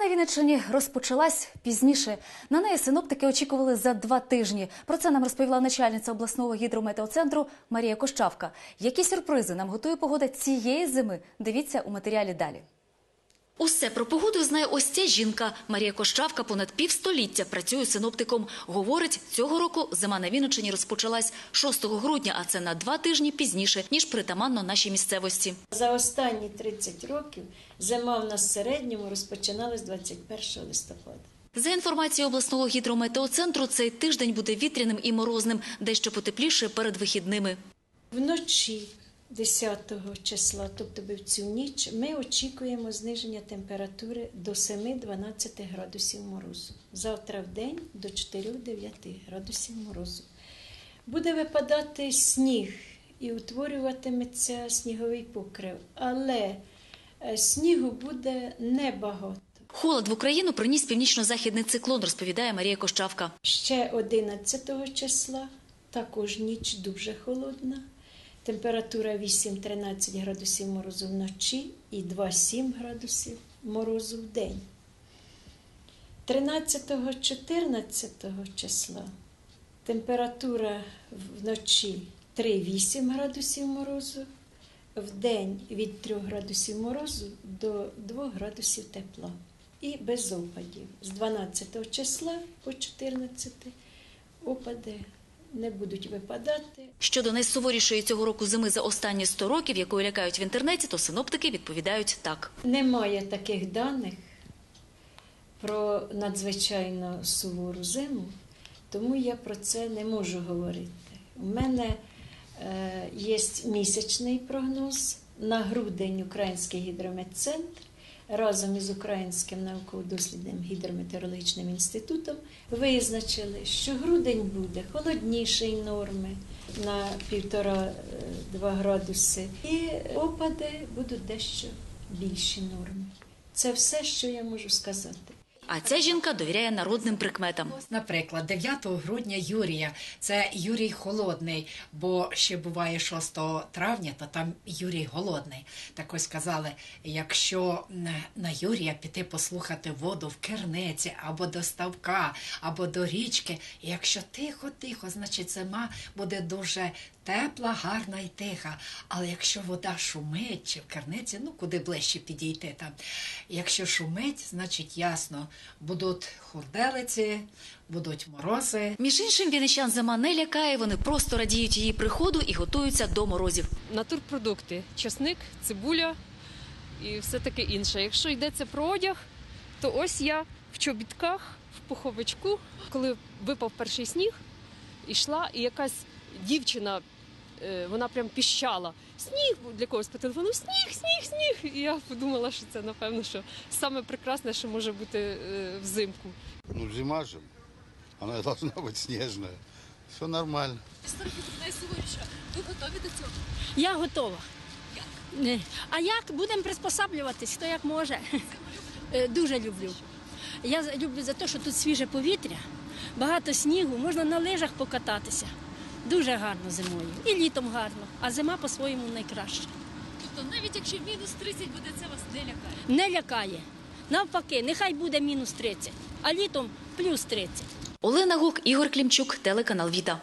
на Вінниччині розпочалась пізніше. На неї синоптики очікували за два тижні. Про це нам розповіла начальниця обласного гідрометеоцентру Марія Кощавка. Які сюрпризи нам готує погода цієї зими? Дивіться у матеріалі далі. Усе про погоду знає ось ця жінка. Марія Кощавка понад півстоліття працює синоптиком. Говорить, цього року зима на Вінниччині розпочалась 6 грудня, а це на два тижні пізніше, ніж притаманно нашій місцевості. За останні 30 років зима в нас в середньому розпочиналась 21 листопада. За інформацією обласного гідрометеоцентру, цей тиждень буде вітряним і морозним, дещо потепліше перед вихідними. Вночі 10 числа, тобто в цю ніч, ми очікуємо зниження температури до 7-12 градусів морозу. Завтра в день до 4-9 градусів морозу. Буде випадати сніг і утворюватиметься сніговий покрив, але е, снігу буде небагато. Холод в Україну приніс північно-західний циклон, розповідає Марія Кощавка. Ще 11 числа, також ніч дуже холодна. Температура 8-13 градусів морозу вночі і 2-7 градусів морозу в день. 13-14 числа температура вночі 3-8 градусів морозу, в день від 3 градусів морозу до 2 градусів тепла. І без опадів. З 12 числа по 14 опади не будуть випадати. Щодо найсуворішої цього року зими за останні 100 років, якою лякають в інтернеті, то синоптики відповідають так. Немає таких даних про надзвичайно сувору зиму, тому я про це не можу говорити. У мене е, є місячний прогноз на грудень Український гідрометцентр разом із Українським науково-дослідним гідрометеорологічним інститутом визначили, що грудень буде холодніший норми на 1,5-2 градуси, і опади будуть дещо більші норми. Це все, що я можу сказати. А ця жінка довіряє народним прикметам. Наприклад, 9 грудня Юрія це Юрій Холодний, бо ще буває 6 травня, то там Юрій Голодний. Так ось сказали, якщо на Юрія піти послухати воду в керниці або до ставка, або до річки, якщо тихо-тихо, значить зима буде дуже тепла, гарна і тиха. Але якщо вода шумить чи в керниці, ну куди ближче підійти там. Якщо шумить, значить ясно, будуть хурделиці, будуть морози. Між іншим, вінничан зима не лякає, вони просто радіють її приходу і готуються до морозів. натурпродукти: часник, цибуля і все таке інше. Якщо йдеться про одяг, то ось я в чобітках, в пуховичку, коли випав перший сніг, ішла, і якась дівчина. е, Вона прям піщала. Сніг для когось по телефону, сніг, сніг, сніг. І я подумала, що це напевно, що саме прекрасне, що може бути е, взимку. Ну, зима же. Она должна быть снежная. Все нормально. Найсуворіше. Ви готові до цього? Я готова. Не. А як будемо приспосаблюватись, хто як може. Е, Дуже люблю. Я люблю за те, що тут свіже повітря, багато снігу, можна на лижах покататися. Дуже гарно зимою. І літом гарно, а зима по-своєму найкраща. Тобто, навіть якщо мінус 30 буде, це вас не лякає. Не лякає. Навпаки, нехай буде мінус 30, а літом плюс 30. Олена Гук, Ігор Клімчук, телеканал Віта.